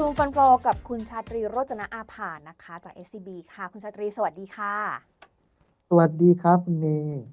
ซูมฟันโฟกับคุณชาตรีโรจนะอาภานะคะ จาก SCB ค่ะ คุณชาตรีสวัสดีค่ะ สวัสดีครับคุณเมย์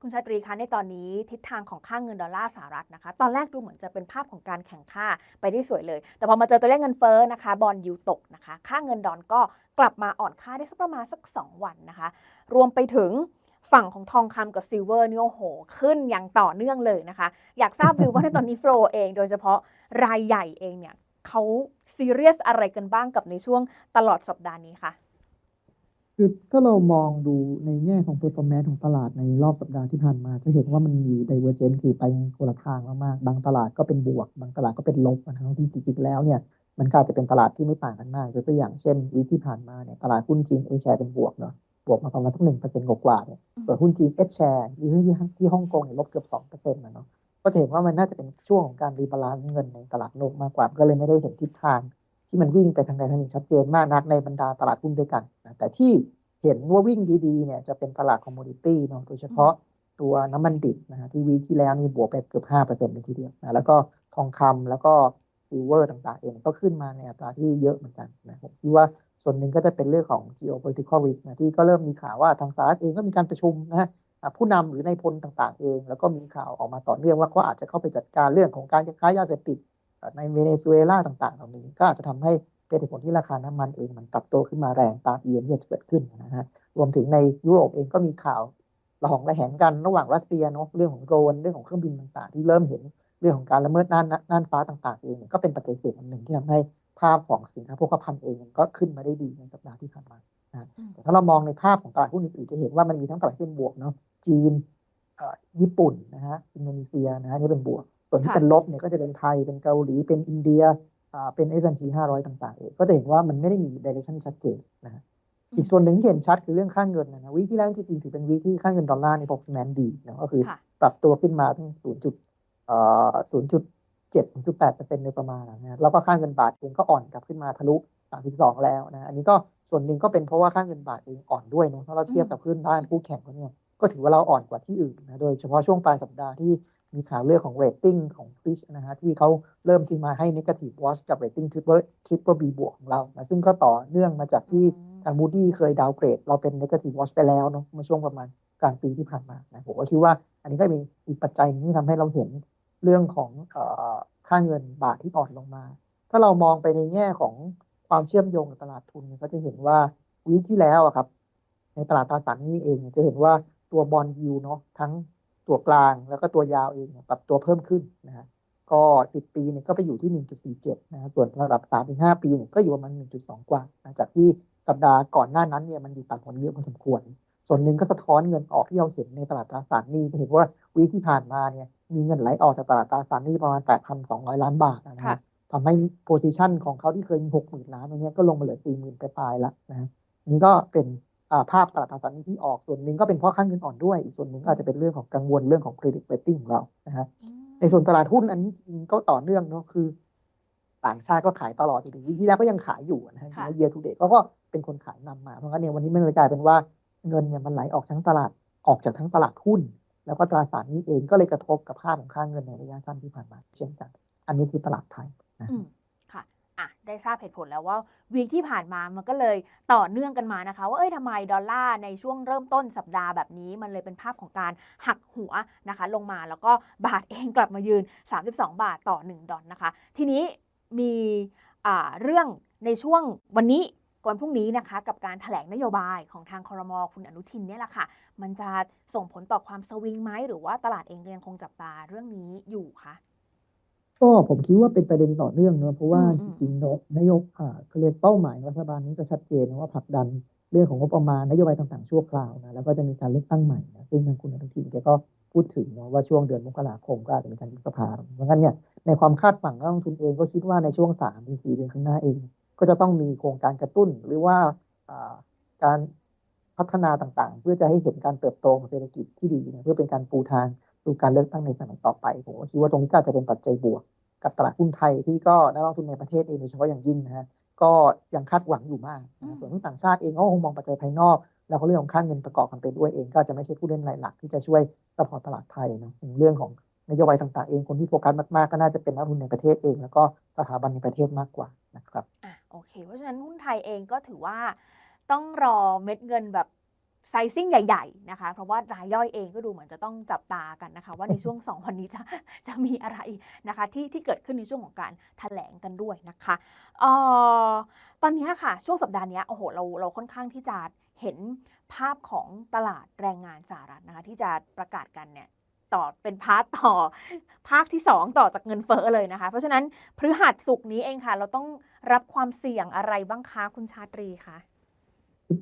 คุณชาตรีคะในตอนนี้ทิศทางของค่าเงินดอลลาร์สหรัฐนะคะ ตอนแรกดูเหมือนจะเป็นภาพของการแข่งค่าไปได้สวยเลย แต่พอมาเจอตัวเลขเงินเฟ้อนะคะ บอลยูตกนะคะ ค่าเงินดอลก็กลับมาอ่อนค่าได้สักประมาณสัก 2 วันนะคะ รวมไปถึงฝั่งของทองคำกับซิลเวอร์นี่โอ้โห ขึ้นอย่างต่อเนื่องเลยนะคะ อยากทราบดูว่าในตอนนี้โฟลเอง โดยเฉพาะรายใหญ่เองเนี่ย เขาซีเรียสอะไรกันบ้างกับในช่วงตลอดสัปดาห์นี้คะคือถ้าเรามองดูในแง่ของ performance ของตลาดในรอบสัปดาห์ที่ผ่านมา จะเห็นว่ามันมี divergence คือไปคนละทางมากๆ บางตลาดก็เป็นบวก บางตลาดก็เป็นลบนะทั้งที่จริงๆแล้วเนี่ยมันก็อาจจะเป็นตลาดที่ไม่ต่างกันมากยกตัวอย่างเช่นวีคที่ผ่านมาเนี่ยตลาดหุ้นจีน A share เป็นบวกเนาะบวกมาประมาณสักหนึ่งเปอร์เซ็นต์กว่าๆเนี่ยส่วนหุ้นจีน H share ที่ที่ที่ฮ่องกงเนี่ยลบเกือบสองเปอร์เซ็นต์นะเนาะ ก็เห็นว่ามันน่าจะเป็นช่วงของการรีบาลานซ์เงินในตลาดโลกมากกว่าก็เลยไม่ได้เห็นทิศทาง ที่มันวิ่งไปทางใดทางหนึ่งชัดเจนมากนักในบรรดาตลาดหุ้นด้วยกันนะแต่ที่เห็นว่าวิ่งดีๆเนี่ยจะเป็นตลาดคอมมูนิตี้เนาะโดยเฉพาะตัวน้ำมันดิบนะฮะที่วีที่แล้วนี่บวกไปเกือบห้าเปอร์เซ็นต์เลยทีเดียวนะแล้วก็ทองคำแล้วก็ซิลเวอร์ต่างๆ เองก็ขึ้นมาในอัตราที่เยอะเหมือนกันนะผมคิดว่าส่วนหนึ่งก็จะเป็นเรื่องของ geopolitical risk นะที่ก็เริ่มมีข่าวว่าทางสหรัฐเองก็มีการประชุมนะฮะ ผู้นำหรือในพลต่างๆเอง แล้วก็มีข่าวออกมาต่อเนื่องว่าเขาอาจจะเข้าไปจัดการเรื่องของการค้ายาเสพติดในเวเนซุเอลาต่างๆเหล่านี้ ก็อาจจะทำให้เป็นเหตุผลที่ราคาน้ำมันเองมันปรับตัวขึ้นมาแรงตามอีเวนที่จะเกิดขึ้นนะฮะรวมถึงในยุโรปเองก็มีข่าวระหองระแหงกันระหว่างรัสเซียเนาะเรื่องของโดรนเรื่องของเครื่องบินต่างๆ ที่เริ่มเห็นเรื่องของการละเมิดน่านน่านฟ้าต่างๆเองก็เป็นปัจจัยเสริมอันหนึ่งที่ทำให้ภาพของสินค้าโภคภัณฑ์เองก็ขึ้นมาได้ดีในสัปดาห์ที่ผ่านมา นะฮะอืมแต่ถ้าเรามองในภาพของตลาดหุ้นอื่นๆจะเห็นว่ามันมีทั้งตลาดที่เป็นบวกเนาะจีนเอ่อญี่ปุ่นนะฮะอินโดนีเซียนะฮะนี่เป็นบวก ส่วนที่ค่ะเป็นลบเนี่ยก็จะเป็นไทยเป็นเกาหลีเป็นอินเดียอ่าเป็น S&P 500ต่างๆเองก็จะเห็นว่ามันไม่ได้มี direction ชัดเจนนะฮะอีกส่วนหนึ่งที่เห็นชัดคือเรื่องค่าเงินนะนะวีคที่แล้วจริงๆถือเป็นวีคที่ค่าเงินดอลลาร์ใน performance ดีนะก็คือค่ะปรับตัวขึ้นมาทั้ง0จุดเอ่อ0.7 0.8เปอร์เซ็นต์โดยประมาณนะฮะแล้วก็ค่าเงินบาทเองก็อ่อนกลับขึ้นมาทะลุ32แล้วนะอันนี้ก็ ส่วนหนึ่งก็เป็นเพราะว่าค่าเงินบาทเองอ่อนด้วยเนอะถ้าเราเทียบกับเพื่อนบ้านคู่แข่งเขาเนี่ยก็ถือว่าเราอ่อนกว่าที่อื่นนะโดยเฉพาะช่วงปลายสัปดาห์ที่มีข่าวเรื่องของเรตติ้งของ Fitch นะฮะที่เขาเริ่มที่มาให้ negative watch กับเรตติ้ง triple triple B บวกของเรานะซึ่งก็ต่อเนื่องมาจากที่อืมทาง Moody เคยดาวเกรด เราเป็น negative watch ไปแล้วเนาะเมื่อช่วงประมาณกลางปีที่ผ่านมานะผมก็คิดว่า อันนี้ก็เป็นอีกปัจจัยหนึงที่ทำให้เราเห็นเรื่องของเอ่อค่าเงินบาทที่อ่อนลงมา ถ้าเรามองไปในแง่ของ ความเชื่อมโยงกับตลาดทุนเนี่ยก็จะเห็นว่าวีคที่แล้วอะครับ ในตลาดตราสารนี้เอง จะเห็นว่าตัวบอลยูเนาะทั้งตัวกลางแล้วก็ตัวยาวเองปรับตัวเพิ่มขึ้นนะฮะก็สิบปีเนี่ยก็ไปอยู่ที่1.47นะฮะส่วนระดับ3ถึง5ปีเนี่ยก็อยู่ประมาณ1.2กว่าจากที่สัปดาห์ก่อนหน้านั้นเนี่ยมันอยู่ต่ำกว่านี้เยอะพอสมควร ส่วนหนึ่งก็สะท้อนเงินออกที่เราเห็นในตลาดตราสารนี้จะเห็นว่าวีที่ผ่านมาเนี่ยมีเงินไหลออกจากตลาดตราสารนี้ประมาณ8,200ล้านบาทนะค่ะฮะ ทำให้โพซิชันของเขาที่เคยมีหกหมื่นล้านตรงเนี้ยก็ลงมาเหลือสี่หมื่นปลายๆแล้วนะฮะนี่ก็เป็นอ่าภาพตลาดตราสารหนี้ที่ออกส่วนหนึ่งก็เป็นเพราะค่าเงินอ่อนด้วย อีกส่วนหนึ่งก็อาจจะเป็นเรื่องของกังวลเรื่องของเครดิตเรตติ้งของเรานะฮะอืมในส่วนตลาดหุ้นอันนี้จริงๆก็ต่อเนื่องเนาะคือ ต่างชาติก็ขายตลอดอยู่ดีวิธีแล้วก็ยังขายอยู่นะฮะค่ะเยียร์ทูเดย์เขาก็เป็นคนขายนำมาเพราะงั้นเนี่ยวันนี้มันเลยกลายเป็นว่าเงินเนี่ยมันไหลออกทั้งตลาดออกจากทั้งตลาดหุ้น แล้วก็ตราสารหนี้เองก็เลยกระทบกับภาพของค่าเงินในระยะสั้นที่ผ่านมาเช่นกัน อันนี้คือตลาดไทยนะอืม ค่ะอะได้ทราบเหตุผลแล้วว่าวีคที่ผ่านมามันก็เลยต่อเนื่องกันมานะคะว่าเอ้ยทำไมดอลลาร์ในช่วงเริ่มต้นสัปดาห์แบบนี้ มันเลยเป็นภาพของการหักหัวนะคะ ลงมาแล้วก็บาทเองกลับมายืน 32 บาทต่อ 1 ดอลนะคะ ทีนี้มีเรื่องในช่วงวันนี้ก่อนพรุ่งนี้นะคะกับการถแถลงนโยบายของทางคอรมอคุณอนุทินเนี่ยแหละค่ะ มันจะส่งผลต่อความสวิงไหมหรือว่าตลาดเองยังคงจับตาเรื่องนี้อยู่คะ ก็ผมคิดว่าเป็นประเด็นต่อเนื่องเนอะเพราะว่าอืจมริงๆเนอะนโยบอ่าเขาเรียกเป้าหมายของรัฐบาลนี้ก็ชัดเจนนะว่าผลักดันเรื่องของงบประมาณนโยบายต่างๆชั่วคราวนะแล้วก็จะมีการเลือกตั้งใหม่นะซึ่งทางคุณอนุทินแกก็พูดถึงเนอะว่าช่วงเดือนมกราคมก็อาจจะมีการยุบสภาเพราะงั้นเนี่ยในความคาดหวังนักลงทุนเองก็คิดว่าในช่วงสามถึงสี่เดือนข้างหน้าเอง ก็จะต้องมีโครงการกระตุ้นหรือว่าอ่าการพัฒนาต่างๆ เพื่อจะให้เห็นการเติบโตของเศรษฐกิจที่ดีนะเพื่อเป็นการปูทางสู่การเลือกตั้งในสมัยต่อไปผมก็คิดว่าตรงนี้ก็อาจจะเป็นปัจจัยบวก กับตลาดหุ้นไทยที่ก็นักลงทุนในประเทศเองโดยเฉพาะอย่างยิ่งนะฮะก็ยังคาดหวังอยู่มากอืมนะส่วนหุ้นต่างชาติเองเขาคงมองปัจจัยภายนอก แล้วก็เรื่องของค่าเงินประกอบกันไปด้วยเองก็จะไม่ใช่ผู้เล่นรายหลักที่จะช่วยสปอร์ตตลาดไทยเนอะเรื่องของนโยบายต่างๆเองคนที่โฟกัสมากๆก็น่าจะเป็นนักลงทุนในประเทศเอง แล้วก็สถาบันในประเทศมากกว่านะครับอะโอเค เพราะฉะนั้นหุ้นไทยเองก็ถือว่าต้องรอเม็ดเงินแบบ ไซซิ่งใหญ่ ๆ นะคะ เพราะว่ารายย่อยเองก็ดูเหมือนจะต้องจับตากันนะคะ ว่าในช่วง 2 วันนี้จะจะมีอะไรนะคะที่ที่เกิดขึ้นในช่วงของการแถลงกันด้วยนะคะเอ่อตอนนี้ค่ะ ช่วงสัปดาห์นี้โอ้โหเราเราค่อนข้างที่จะเห็นภาพของตลาดแรงงานสหรัฐนะคะที่จะประกาศกันเนี่ยต่อเป็นพาร์ทต่อภาคที่ 2 ต่อจากเงินเฟ้อเลยนะคะ เพราะฉะนั้นพฤหัสสุกร์นี้เองค่ะ เราต้องรับความเสี่ยงอะไรบ้างคะคุณชาตรีคะ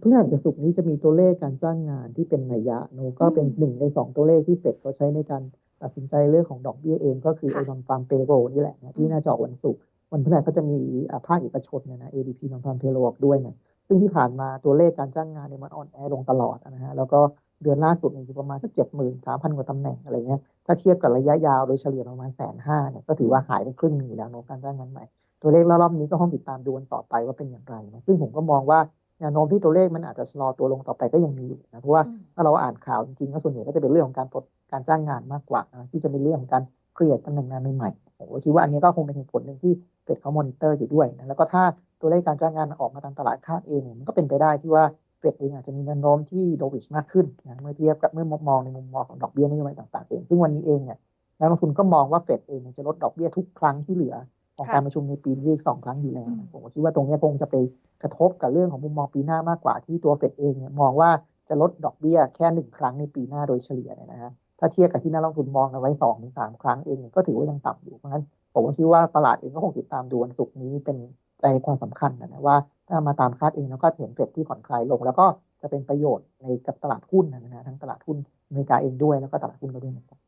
พฤหัสกับศุกร์นี้จะมีตัวเลขการจ้างงานที่เป็นนัยยะโนก็เป็นอืมหนึ่งในสองตัวเลขที่เฟดเขาใช้ในการตัดสินใจเรื่องของดอกเบี้ยเองก็คือค่ะไอ้นอนฟาร์มเปโรนี่แหละนะที่อืมน่าจะออกวันศุกร์วันพฤหัสก็จะมีอ่าภาคเอกชนเนยนะ ADP นอนฟาร์มเปโรออกด้วยเนี่ยซึ่งที่ผ่านมาตัวเลขการจ้างงานเนี่ยมันอ่อนแอลงตลอดนะฮะแล้วก็เดือนล่าสุดเนี่ยอยู่ประมาณสักเจ็ดหมื่นสามพันกว่าตำแหน่งอะไรเงี้ยถ้าเทียบกับระยะยาวโดยเฉลี่ยประมาณแสนห้าเนี่ยก็ถือว่าหายไปครึ่งหนึงอยู่แล้วเนอะการจ้างงานใหม่ ตัวเลขรอบๆนี้ก็ต้องติดตามดูกันต่อไปว่าเป็นอย่างไรนะซึ่งผมก็มองว่า แนวโน้มที่ตัวเลขมันอาจจะชะลอตัวลงต่อไปก็ยังมีอยู่นะเพราะว่าอืมถ้าเราอ่านข่าวจริงๆก็ส่วนใหญ่ก็จะเป็นเรื่องของการปลดการจ้างงานมากกว่านะที่จะเป็นเรื่องของการเครียดตำแหน่งงานใหม่ๆผมก็คิดว่าอันนี้ก็คงเป็นเหตุผลหนึ่งที่เฟดเขามอนิเตอร์อยู่ด้วยนะแล้วก็ถ้าตัวเลขการจ้างงานออกมาตามตลาดคาดเองเนี่ยมันก็เป็นไปได้ที่ว่าเฟดเองอาจจะมีแนวโน้มที่โดวิชมากขึ้นนะเมื่อเทียบกับเมื่อมองในมุมมองของดอกเบี้ยนโยบายต่างๆเองซึ่งวันนี้เองเนี่ยนักลงทุนก็มองว่าเฟดเองเนี่ยจะลดดอกเบี้ยทุกครั้งที่เหลือ ของค่ะการประชุมในปีนี้อีกสองครั้งอยู่แล้วอืมนะผมก็คิดว่าตรงเนี้ยคงจะไปกระทบกับเรื่องของมุมมองปีหน้ามากกว่าที่ตัวเฟดเองเนี่ยมองว่าจะลดดอกเบี้ยแค่หนึ่งครั้งในปีหน้าโดยเฉลี่ยเนี่ยนะฮะถ้าเทียบกับที่นักลงทุนมองเอาไว้สองถึงสามครั้งเองเนี่ยก็ถือว่ายังต่ำอยู่เพราะฉะนั้นผมก็คิดว่าตลาดเองก็คงติดตามดูวันศุกร์นี้เป็นใจความสำคัญนะนะว่าถ้ามาตามคาดเองแล้วก็เห็นเฟดที่ผ่อนคลายลง แล้วก็จะเป็นประโยชน์ในกับตลาดหุ้นนะนะทั้งตลาดหุ้นอเมริกาเองด้วยแล้วก็ตลาดหุ้นเราด้วยนะครับ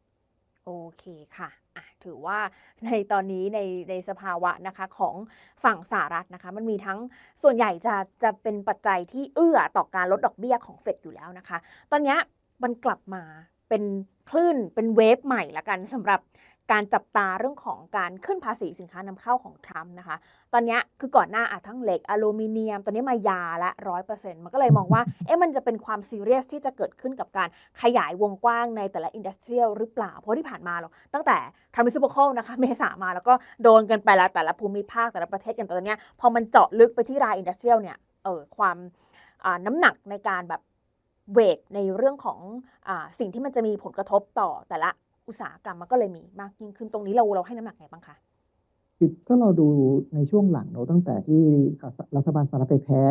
โอเคค่ะอะ ถือว่าในตอนนี้ในในสภาวะนะคะของฝั่งสหรัฐนะคะ มันมีทั้งส่วนใหญ่จะจะเป็นปัจจัยที่เอื้อต่อการลดดอกเบี้ยของเฟดอยู่แล้วนะคะ ตอนนี้มันกลับมาเป็นคลื่นเป็นเวฟใหม่ละกันสำหรับ การจับตาเรื่องของการขึ้นภาษีสินค้านำเข้าของทรัมป์นะคะ ตอนนี้คือก่อนหน้าอะทั้งเหล็กอลูมิเนียม ตอนนี้มายาละร้อยเปอร์เซ็นต์มันก็เลยมองว่า เอ๊ะมันจะเป็นความซีเรียสที่จะเกิดขึ้นกับการขยายวงกว้างในแต่ละอินดัสเทรียลหรือเปล่า เพราะที่ผ่านมาเราตั้งแต่ทำมิสโบคนะคะเมษามาแล้วก็โดนกันไปแล้วแต่ละภูมิภาคแต่ละประเทศกันตอนนี้พอมันเจาะลึกไปที่รายอินดัสเทรียลเนี่ยเออความน้ำหนักในการแบบเวทในเรื่องของอาสิ่งที่มันจะมีผลกระทบต่อแต่ละ อุตสาหกรรมมันก็เลยมีมากยิ่งขึ้นตรงนี้เราเราให้น้ำหนักไงบ้างคะคือถ้าเราดูในช่วงหลังเราตั้งแต่ที่รัฐบาลสหรัฐไปแพ้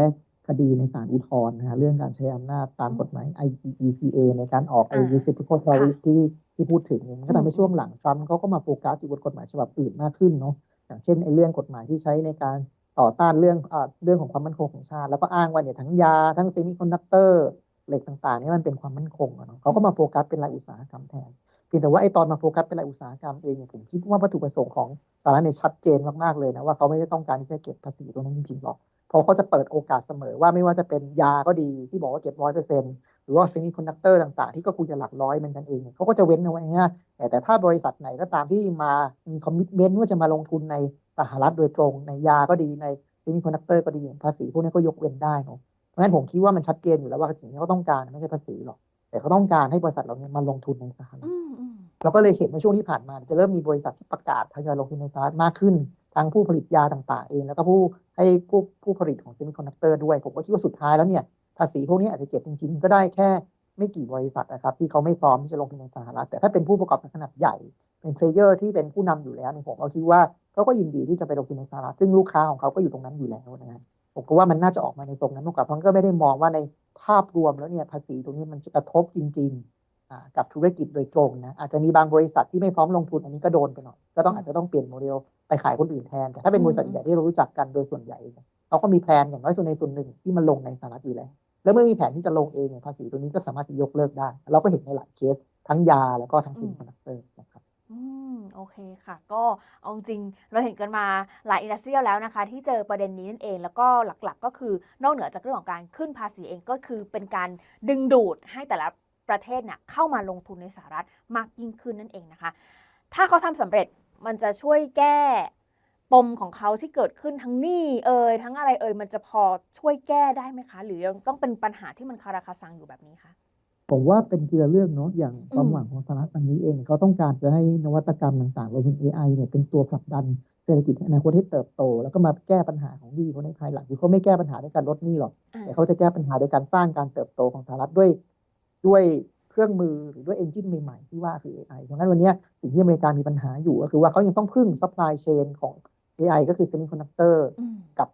คดีในศาลอุทธรณ์นะฮะเรื่องการใช้อำนาจตามกฎหมาย IEEPA ในการออกไอ้อ่า reciprocal tariff ที่ที่พูดถึงเนี่ยมันก็ทำให้อืมช่วงหลังทรัมป์เขาก็มาโฟกัสอยู่บนกฎหมายฉบับอื่นมากขึ้นเนาะอย่างเช่นไอ้เรื่องกฎหมายที่ใช้ในการต่อต้านเรื่องอ่าเรื่องของความมั่นคงของชาติ แล้วก็อ้างว่าเนี่ยทั้งยา ทั้งเซมิคอนดักเตอร์เหล็กต่างๆเนี่ยมันเป็นความมั่นคงอะเนาะเขาก็มาโฟกัสเป็นรายอุตสาหกรรมแทนเพียงแต่ว่าไอ้ตอนมาโฟกัสเป็นรายอุตสาหกรรมเองเนี่ยผมคิดว่าวัตถุประสงค์ของสหรัฐเนี่ยชัดเจนมากๆเลยนะว่าเขาไม่ได้ต้องการที่จะเก็บภาษีตรงนั้นจริงๆหรอกเพราะเขาจะเปิดโอกาสเสมอว่าไม่ว่าจะเป็นยาก็ดีที่บอกว่าเก็บร้อยเปอร์เซ็นต์หรือว่าเซมิคอนดักเตอร์ต่างๆ ที่ก็ควรจะหลักร้อยเหมือนกันเองเขาก็จะเว้นเอาไว้นะแต่แต่ถ้าบริษัทไหนก็ตามที่มามีคอมมิชเมนต์ว่าจะมาลงทุนในสหรัฐโดยตรง ในยาก็ดีในเซมิคอนดักเตอร์ก็ดีภาษีพวกนี้ก็ยกเว้นได้เนาะเพราะฉะนั้นผมคิดว่ามันชัดเจนอยู่แล้วว่าสิ่งที่เขาต้องการไม่ใช่ภาษีหรอกแต่เขาต้องการให้บริษัทเหล่านี้มาลงทุนในสหรัฐ เราก็เลยเห็นในช่วงที่ผ่านมาจะเริ่มมีบริษัทที่ประกาศทยอยลงทุนในสหรัฐมากขึ้น ทั้งผู้ผลิตยาต่างๆ เอง แล้วก็ผู้ให้ผู้ผู้ผลิตของเซมิคอนดักเตอร์ด้วย ผมก็คิดว่าสุดท้ายแล้วเนี่ยภาษีพวกนี้อาจจะเก็บจริงๆ ก็ได้แค่ไม่กี่บริษัทนะครับที่เขาไม่พร้อมที่จะลงทุนในสหรัฐแต่ถ้าเป็นผู้ประกอบการขนาดใหญ่ เป็นเพลเยอร์ที่เป็นผู้นำอยู่แล้วเนี่ยผมก็คิดว่าเขาก็ยินดีที่จะไปลงทุนในสหรัฐซึ่งลูกค้าของเขาก็อยู่ตรงนั้นอยู่แล้วนะฮะผมก็ว่ามันน่าจะออกมาในตรงนั้นมากกว่าเพราะก็ไม่ได้มองว่าในภาพรวมแล้วเนี่ยภาษีตรงนี้มันจะกระทบจริงๆอ่ กับธุรกิจโดยตรงนะอาจจะมีบางบริษัทที่ไม่พร้อมลงทุนอันนี้ก็โดนไปหน่อยก็ต้องอืมอาจจะต้องเปลี่ยนโมเดลไปขายคนอื่นแทน แต่ถ้าเป็นอืมบริษัทใหญ่ที่เรารู้จักกันโดยส่วนใหญ่เนี่ยเขาก็มีแผนอย่างน้อยส่วนในส่วนหนึ่งที่มันลงในสหรัฐอยู่แล้ว แล้วเมื่อมีแผนที่จะลงเองเนี่ยภาษีตัวนี้ก็สามารถจะยกเลิกได้ เราก็เห็นในหลายเคสทั้งยาแล้วก็ทั้งซิมคอนดักเตอร์นะครับอืมโอเคค่ะ ก็เอาจริงๆเราเห็นกันมาหลายอินดัสเทรียลแล้วนะคะ ที่เจอประเด็นนี้นั่นเอง แล้วก็หลักๆ ก็คือนอกเหนือจากเรื่องของการขึ้นภาษีเองก็คือเป็นการดึงดูดให้แต่ละ ประเทศเนี่ยเข้ามาลงทุนในสหรัฐมากยิ่งขึ้นนั่นเองนะคะ ถ้าเขาทำสำเร็จมันจะช่วยแก้ปมของเขาที่เกิดขึ้นทั้งหนี้เอ่ยทั้งอะไรเอ่ยมันจะพอช่วยแก้ได้ไหมคะ หรือยังต้องเป็นปัญหาที่มันคาราคาซังอยู่แบบนี้คะผมว่าเป็นทีละเรื่องเนาะอย่างความหวังของสหรัฐตอนนี้เองเขาต้องการจะให้นวัตกรรมต่างๆรวมถึง AI เนี่ยเป็นตัวผลักดันเศรษฐกิจในอนาคตให้เติบโต แล้วก็มาแก้ปัญหาของหนี้เขาในภายหลังคือเขาไม่แก้ปัญหาด้วยการลดหนี้หรอกแต่เขาจะแก้ปัญหาโดยการสร้างการเติบโตของสหรัฐด้วย ด้วยเครื่องมือหรือด้วยเอนจินใหม่ๆ ที่ว่าคือ AI เพราะงั้นวันเนี้ยสิ่งที่อเมริกามีปัญหาอยู่ก็คือว่าเขายังต้องพึ่ง supply chain ของ AI ก็คือ semiconductor อืมกับ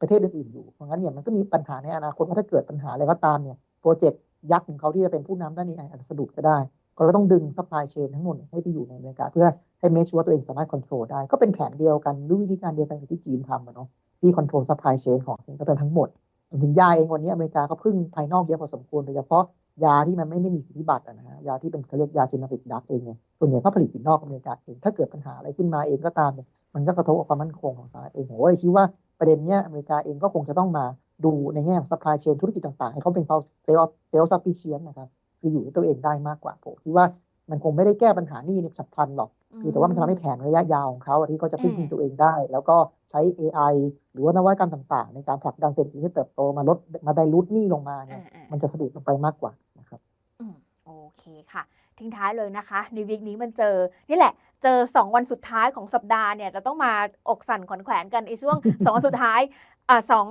ประเทศอื่นๆอยู่ เพราะงั้นเนี่ยมันก็มีปัญหาในอนาคตว่าถ้าเกิดปัญหาอะไรก็ตามเนี่ยโปรเจกต์ยักษ์ของเขาที่จะเป็นผู้นำด้าน AI อาจจะสะดุดก็ได้ ก็เราต้องดึง supply chain ทั้งหมดเนี่ยให้ไปอยู่ในอเมริกา เพื่อให้ make sure ว่าตัวเองสามารถ control ได้ ก็เป็นแผนเดียวกันด้วยวิธีการเดียวกันกับที่จีนทำอะเนาะที่ control supply chain ของสินค้าทั้งหมดรวมถึงยาเองวันนี้อเมริกาก็พึ่งภายนอกเยอะพอสมควรโดยเฉพาะ ยาที่มันไม่ได้มีสิทธิบัตรอะนะฮะยาที่เป็นเขาเรียกยา generic drug เองเนี่ยส่วนใหญ่ก็ผลิตอยู่นอกอเมริกาเองถ้าเกิดปัญหาอะไรขึ้นมาเองก็ตามเนี่ยมันก็กระทบกับความมั่นคงของสหรัฐเองผมก็เลยคิดว่าประเด็นเนี้ยอเมริกาเองก็คงจะต้องมาดูในแง่ของ supply chain ธุรกิจต่างๆ ให้เขาเป็น self self self sufficient นะครับคืออยู่ด้วยตัวเองได้มากกว่าผมคิดว่ามันคงไม่ได้แก้ปัญหาหนี้ในฉับพลันหรอกคือแต่ว่ามันจะทำให้แผนระยะยาวของเขาอะที่เขาจะพึ่งพิงตัวเองได้ แล้วก็ใช้ AI หรือว่านวัตกรรมต่างๆ ในการผลักดันเศรษฐกิจให้เติบโตมาลดมาไดรูทหนี้ลงมาเนี่ยอ่าอ่ามันจะสะดุดลงไปมากกว่านะครับ อืมโอ เคค่ะ ทิ้งท้ายเลยนะคะ ในวีคนี้มันเจอ นี่แหละ เจอ 2 วันสุดท้ายของสัปดาห์เนี่ยจะต้องมาอกสั่นขวัญแขวนกันในช่วง 2 วันสุดท้ายอ่าสอง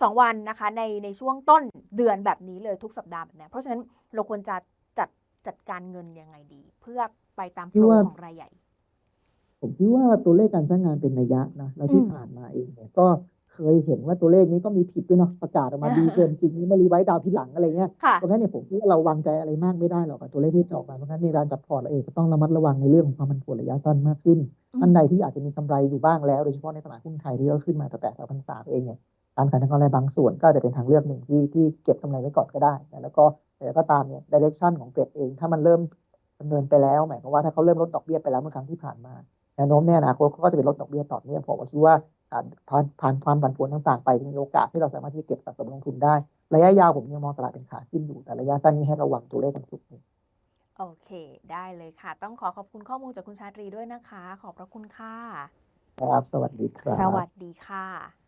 สองวันนะคะในในช่วงต้นเดือนแบบนี้เลยทุกสัปดาห์แบบเนี้ยเพราะฉะนั้นเราควรจะจัดจัดการเงินยังไงดี เพื่อไปตามคิโฟดลว่าของรายใหญ่ ผมคิดว่าตัวเลขการจ้างงานเป็นนัยยะนะแล้วที่อืมผ่านมาเองเนี่ยก็ เคยเห็นว่าตัวเลขนี้ก็มีผิดด้วยเนาะประกาศออกมาดีเกินจริงนี่มารีไวซ์ดาวน์ทีหลังอะไรเงี้ยค่ะเพราะงั้นเนี่ยผมคิดว่าเราวางใจอะไรมากไม่ได้หรอกกับตัวเลขที่จะออกมาเพราะงั้นในการจัดพอร์ตเราเองจะต้องระมัดระวังในเรื่องของความผันผวนระยะสั้นมากขึ้นอืมท่านใดที่อาจจะมีกำไรอยู่บ้างแล้วโดยเฉพาะในตลาดหุ้นไทยที่ก็ขึ้นมาแต่แต่ละพันสามเองเนี่ยการขายทางกำไรบางส่วนก็อาจจะเป็นทางเลือกหนึ่งที่ที่เก็บกำไรไว้ก่อนก็ได้นะแล้วก็แต่ก็ตามเนี่ยดิเรกชันของเฟดเองถ้ามันเริ่มดำเนินไปแล้วหมายความว่าถ้าเขาเริ่มลดดอกเบี้ยไปแล้วเมื่อครั้งที่ผ่านมาแนวโน้มในอนาคตเขาก็จะเป็นลดดอกเบี้ยต่อเนื่องผมก็คิดว่าอ่า ผ่านผ่านความผันผวนต่างๆ ไปมีโอกาสที่เราสามารถที่จะเก็บสะสมลงทุนได้ ระยะยาวผมยังมองตลาดเป็นขาขึ้นอยู่ แต่ระยะสั้นนี่ให้ระวังตัวเลขกันสุดหนึ่งโอเค ได้เลยค่ะ ต้องขอขอบคุณข้อมูลจากคุณชาตรีด้วยนะคะ ขอบพระคุณค่ะครับสวัสดีครับ สวัสดีค่ะ